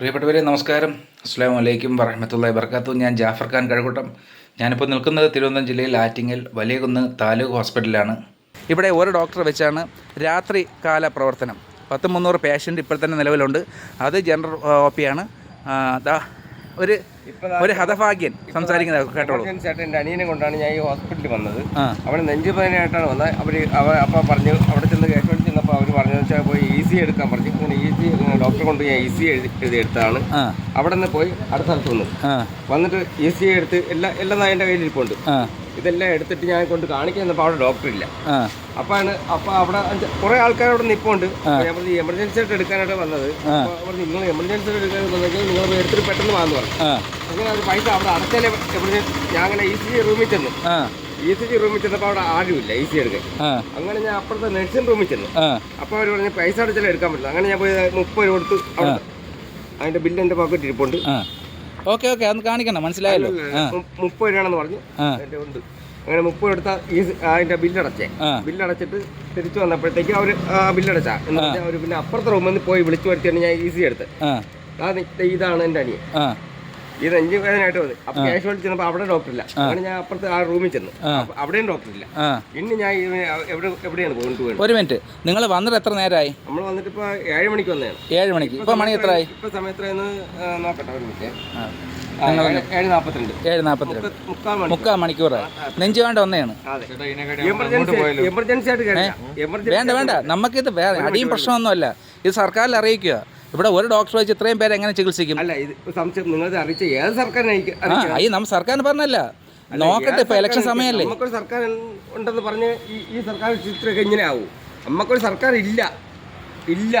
പ്രിയപ്പെട്ടവരെ നമസ്കാരം. അസ്സാം വലൈക്കും വറഹമത്തുള്ള വർക്കാത്തു ഞാൻ ജാഫർ ഖാൻ കഴക്കൂട്ടം ഞാനിപ്പോൾ നിൽക്കുന്നത് തിരുവനന്തപുരം ജില്ലയിൽ ആറ്റിങ്ങൽ വലിയകുന്ന് താലൂക്ക് ഹോസ്പിറ്റലിലാണ്. ഇവിടെ ഒരു ഡോക്ടർ വെച്ചാണ് രാത്രി കാല പ്രവർത്തനം. പത്ത് മുന്നൂറ് പേഷ്യന്റ് ഇപ്പോൾ തന്നെ നിലവിലുണ്ട്. അത് ജനറൽ ഒ പി ആണ്. ഒരു ഒരു ഹതഭാഗ്യൻ സംസാരിക്കുന്നത് കേട്ടോളൂ ചേട്ടൻ എന്റെ അനിയനെ കൊണ്ടാണ് ഞാൻ ഈ ഹോസ്പിറ്റലിൽ വന്നത്. അവിടെ നെഞ്ചുപതിനായിട്ടാണ് വന്നത്. അവർ അപ്പോൾ അപ്പം പറഞ്ഞു അവിടെ ചെന്ന് ചെന്നപ്പോൾ അവർ പറഞ്ഞു വെച്ചാൽ പോയി ഇ സി എടുക്കാൻ പറഞ്ഞു. അങ്ങനെ ഇ സി ഡോക്ടറെ കൊണ്ട് ഞാൻ ഇ സി എഴുതി എടുത്താണ് അവിടെ നിന്ന് പോയി അടുത്ത സ്ഥലത്ത് വന്നു. വന്നിട്ട് ഇ സി എടുത്ത് എല്ലാ എല്ലാം എന്റെ കയ്യിൽ ഇരിപ്പുണ്ട് ഇതെല്ലാം എടുത്തിട്ട് ഞാൻ കൊണ്ട് കാണിക്കാൻ ചെന്നപ്പോൾ അവിടെ ഡോക്ടർ ഇല്ല. അപ്പാണ് അപ്പോൾ അവിടെ കുറെ ആൾക്കാർ അവിടെ നിപ്പുണ്ട്. ഞാൻ പറഞ്ഞു എമർജൻസി ആയിട്ട് എടുക്കാനായിട്ട് വന്നത്. പറഞ്ഞു നിങ്ങൾ എമർജൻസി ആയിട്ട് എടുക്കാൻ വന്നെങ്കിൽ നിങ്ങൾ എടുത്തിട്ട് പെട്ടെന്ന് വാന്ന് പറഞ്ഞു. അങ്ങനെ അത് പൈസ അവിടെ അടച്ചാലേ എമർജൻസി ഞാൻ അങ്ങനെ ഇ സി റൂമിൽ ചെന്നു. ഇ സി ജി റൂമിൽ ചെന്നപ്പോൾ അവിടെ ആരുമില്ല ഇ സി എടുക്കാൻ. അങ്ങനെ ഞാൻ അപ്പുറത്തെ നഴ്സിംഗ് റൂമിൽ ചെന്നു. അപ്പോൾ അവർ പറഞ്ഞ് പൈസ അടച്ചാലും എടുക്കാൻ പറ്റില്ല. അങ്ങനെ ഞാൻ പോയി മുപ്പത് രൂപ കൊടുത്ത് അതിന്റെ ബില്ല് എന്റെ പോക്കറ്റ് ഇരിപ്പുണ്ട്. ഓക്കെ ഓക്കെ അന്ന് കാണിക്കണം മനസ്സിലായല്ലോ. മുപ്പത് രൂപയാണെന്ന് പറഞ്ഞു. എന്റെ ഉണ്ട്. അങ്ങനെ മുപ്പത് എടുത്ത ഈ അതിന്റെ അതിന്റെ ബില്ലടച്ചേ ബില്ലടച്ചിട്ട് തിരിച്ചു വന്നപ്പോഴത്തേക്ക് അവർ ബില്ലടച്ചാ എന്ന് പറഞ്ഞാൽ അവർ പിന്നെ അപ്പുറത്തെ റൂമിൽ നിന്ന് പോയി വിളിച്ചു വരുത്തിയാണ് ഞാൻ ഈസി എടുത്ത് ഇതാണ് എന്റെ അനിയൻ. ആ റെഞ്ച് വേദനയായിട്ട് വന്നു അപ്പോൾ ക്യാഷ്വാലിറ്റി ചെന്നപ്പോ അവിടെ ഡോക്ടർ ഇല്ല. അങ്ങനെ ഞാൻ അപ്പുറത്ത് ആ റൂമിൽ ചെന്നു. അപ്പൊ അവിടെയും ഡോക്ടർ ഇല്ല. ഇന്ന് ഞാൻ എവിടെ എവിടെയാണ് കൊണ്ടുപോയത് ഒരു മിനിറ്റ് നിങ്ങൾ വന്നിട്ട് എത്ര നേരമായി നമ്മൾ വന്നിട്ട് ഇപ്പൊ ഏഴ് മണിക്ക് വന്നതാണ്. ഏഴ് മണിക്ക്. ഇപ്പൊ മണി എത്രയായി ഇപ്പൊ സമയത്രയെന്ന് നോക്കട്ടെ ഒരു മിനിറ്റ് മുക്കാൽ മണി മുക്കാൽ മണിക്കൂറായി നെഞ്ചു വേണ്ട ഒന്നെയാണ് എമർജൻസി ആയിട്ട് വേണ്ട വേണ്ട. നമുക്കിത് വേറെ അടിയും പ്രശ്നമൊന്നുമല്ല. ഇത് സർക്കാരിൽ അറിയിക്കുക. ഇവിടെ ഒരു ഡോക്ടർ വെച്ച് ഇത്രയും പേര് എങ്ങനെ ചികിത്സിക്കും? അല്ല ഇത് സംശയം നിങ്ങൾ അറിയിച്ച ഏത് സർക്കാരിനെ ഈ നമ്മ സർക്കാരിന് പറഞ്ഞല്ല. നോക്കട്ടെ ഇപ്പൊ ഇലക്ഷൻ സമയമല്ലേ നമുക്കൊരു സർക്കാർ ഉണ്ടെന്ന് പറഞ്ഞ് ഈ ഈ സർക്കാർ ചിത്രമൊക്കെ ഇങ്ങനെ ആവും. നമുക്കൊരു സർക്കാർ ഇല്ല. ഇല്ല.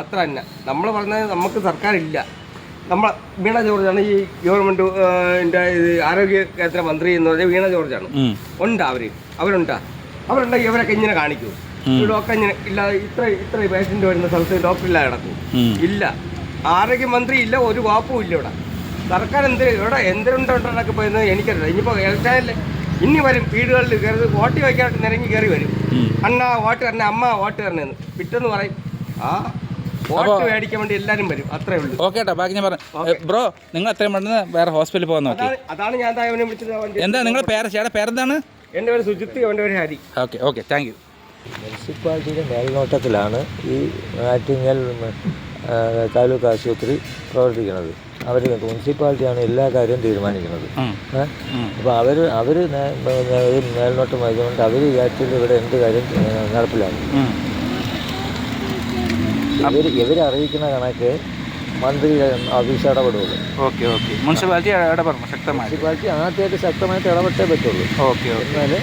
അത്ര തന്നെ. നമ്മൾ പറഞ്ഞത് നമുക്ക് സർക്കാർ ഇല്ല. നമ്മൾ വീണ ജോർജാണ് ഈ ഗവൺമെന്റ് ഇത് ആരോഗ്യ കേന്ദ്ര മന്ത്രി എന്ന് പറഞ്ഞാൽ വീണ ജോർജാണ്. ഉണ്ട് അവർ? അവരുണ്ടാ? അവരുണ്ടെങ്കിൽ ഇവരൊക്കെ ഇങ്ങനെ കാണിക്കൂ. ഡോക്ടർ ഇങ്ങനെ ഇല്ലാതെ ഇത്ര ഇത്ര പേഷ്യന്റ് വരുന്ന സ്ഥലത്ത് ഡോക്ടർ ഇല്ല കിടക്കും. ഇല്ല. ആരോഗ്യമന്ത്രി ഇല്ല ഒരു വാപ്പും ഇല്ല ഇവിടെ. സർക്കാർ എന്ത് ഇവിടെ എന്തിനുണ്ടോണ്ടൊക്കെ പോയെന്ന് എനിക്കറിയില്ല. ഇനിയിപ്പോൾ ഇലക്ഷനിൽ ഇനി വരും വീടുകളിൽ കയറി വോട്ട് വയ്ക്കാനായിട്ട് നിരങ്ങി കയറി വരും. അണ്ണ വോട്ട് തരണേ അമ്മ വോട്ട് തരണേന്ന്. പിറ്റെന്ന് പറയും ആ വോട്ട് മേടിക്കാൻ വേണ്ടി എല്ലാവരും വരും. അത്രേ ഉള്ളൂ. ഓക്കെ ബാക്കി ഞാൻ പറഞ്ഞു ബ്രോ നിങ്ങൾ അത്രയും പെട്ടെന്ന് വേറെ ഹോസ്പിറ്റലിൽ പോകാൻ നോക്കി. അതാണ് ഞാൻ വിളിച്ചത്. എന്താ നിങ്ങളുടെ പേര്? ചേട്ടാ പേരെന്താണ്? എന്റെ പേര് സുജിത്ത് എന്റെ പേര് Hari. Okay okay thank you. മുനിസിപ്പാലിറ്റിയുടെ മേൽനോട്ടത്തിലാണ് ഈ ആറ്റിങ്ങൽ താലൂക്ക് ആശുപത്രി പ്രവർത്തിക്കുന്നത്. അവർ മുനിസിപ്പാലിറ്റിയാണ് എല്ലാ കാര്യവും തീരുമാനിക്കുന്നത്. അപ്പോൾ അവർ അവർ മേൽനോട്ടം വഹിച്ചുകൊണ്ട് അവർ ഈ ആറ്റിൽ ഇവിടെ എന്ത് കാര്യം നടപ്പിലാക്കും. ഇവർ ഇവരറിയിക്കുന്ന കണക്ക് മന്ത്രി ഓഫീസ് ഇടപെടുള്ളൂ. Okay okay. മുനിസിപ്പാലിറ്റി ഇടപെടണം ശക്തമായി മുനിസിപ്പാലിറ്റി ആദ്യമായിട്ട് ശക്തമായിട്ട് ഇടപെട്ടേ പറ്റുള്ളൂ. ഓക്കെ എന്നാൽ എന്നാലേ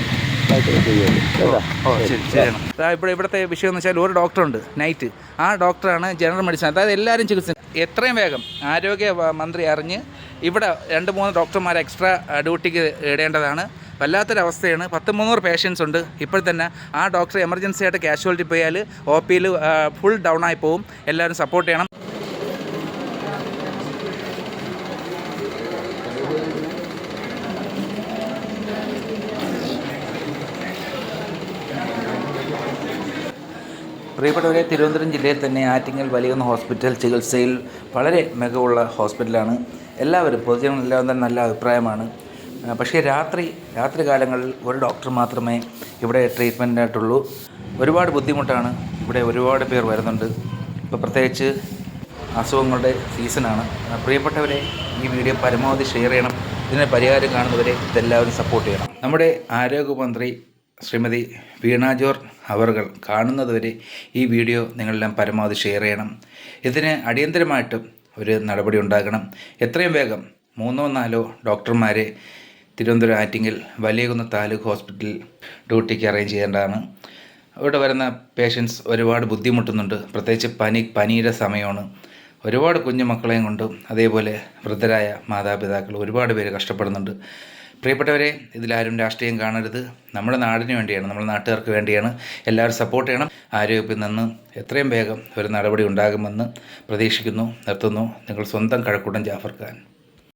ഓ ശരി ശരിയാണ് ഇവിടെ ഇവിടുത്തെ വിഷയം എന്ന് വെച്ചാൽ ഒരു ഡോക്ടറുണ്ട് നൈറ്റ്. ആ ഡോക്ടറാണ് ജനറൽ മെഡിസിൻ. അതായത് എല്ലാവരും ചികിത്സ എത്രയും വേഗം ആരോഗ്യ മന്ത്രി അറിഞ്ഞ് ഇവിടെ രണ്ട് മൂന്ന് ഡോക്ടർമാർ എക്സ്ട്രാ ഡ്യൂട്ടിക്ക് ഇടേണ്ടതാണ്. വല്ലാത്തൊരവസ്ഥയാണ്. പത്ത് മുന്നൂറ് പേഷ്യൻസ് ഉണ്ട്. ഇപ്പോൾ തന്നെ ആ ഡോക്ടർ എമർജൻസി ആയിട്ട് കാഷ്വാലിറ്റി പോയാൽ ഒ പിയിൽ ഫുൾ ഡൗൺ ആയി പോവും. എല്ലാവരും സപ്പോർട്ട് ചെയ്യണം. പ്രിയപ്പെട്ടവരെ തിരുവനന്തപുരം ജില്ലയിൽ തന്നെ ആറ്റിങ്ങൽ വലിയുന്ന ഹോസ്പിറ്റൽ ചികിത്സയിൽ വളരെ മികവുള്ള ഹോസ്പിറ്റലാണ്. എല്ലാവരും പൊതുജനങ്ങളെല്ലാം തന്നെ നല്ല അഭിപ്രായമാണ്. പക്ഷേ രാത്രി രാത്രി കാലങ്ങളിൽ ഒരു ഡോക്ടർ മാത്രമേ ഇവിടെ ട്രീറ്റ്മെന്റ് ആയിട്ടുള്ളൂ ഒരുപാട് ബുദ്ധിമുട്ടാണ് ഇവിടെ ഒരുപാട് പേർ വരുന്നുണ്ട്. ഇപ്പോൾ പ്രത്യേകിച്ച് അസുഖങ്ങളുടെ സീസണാണ്. പ്രിയപ്പെട്ടവരെ ഈ വീഡിയോ പരമാവധി ഷെയർ ചെയ്യണം. ഇതിന് പരിഹാരം കാണുന്നവരെ ഇതെല്ലാവരും സപ്പോർട്ട് ചെയ്യണം. നമ്മുടെ ആരോഗ്യമന്ത്രി ശ്രീമതി വീണ ജോർ അവർകൾ കാണുന്നതുവരെ ഈ വീഡിയോ നിങ്ങളെല്ലാം പരമാവധി ഷെയർ ചെയ്യണം. ഇതിന് അടിയന്തരമായിട്ടും ഒരു നടപടി ഉണ്ടാകണം. എത്രയും വേഗം മൂന്നോ നാലോ ഡോക്ടർമാരെ തിരുവനന്തപുരം ആറ്റിങ്ങിൽ വലിയകുന്ന് താലൂക്ക് ഹോസ്പിറ്റലിൽ ഡ്യൂട്ടിക്ക് അറേഞ്ച് ചെയ്യേണ്ടതാണ്. ഇവിടെ വരുന്ന പേഷ്യൻസ് ഒരുപാട് ബുദ്ധിമുട്ടുന്നുണ്ട്. പ്രത്യേകിച്ച് പനി പനിയുടെ സമയമാണ്. ഒരുപാട് കുഞ്ഞു മക്കളെയും കൊണ്ട് അതേപോലെ വൃദ്ധരായ മാതാപിതാക്കൾ ഒരുപാട് പേര് കഷ്ടപ്പെടുന്നുണ്ട്. പ്രിയപ്പെട്ടവരെ ഇതിലാരും രാഷ്ട്രീയം കാണരുത്. നമ്മുടെ നാടിന് വേണ്ടിയാണ് നമ്മുടെ നാട്ടുകാർക്ക് വേണ്ടിയാണ് എല്ലാവരും സപ്പോർട്ട് ചെയ്യണം. ആരോഗ്യത്തിൽ നിന്ന് എത്രയും വേഗം ഒരു നടപടി ഉണ്ടാകുമെന്ന് പ്രതീക്ഷിക്കുന്നു നിർത്തുന്നു. നിങ്ങൾ സ്വന്തം കഴക്കൂട്ടം ജാഫർ ഖാൻ.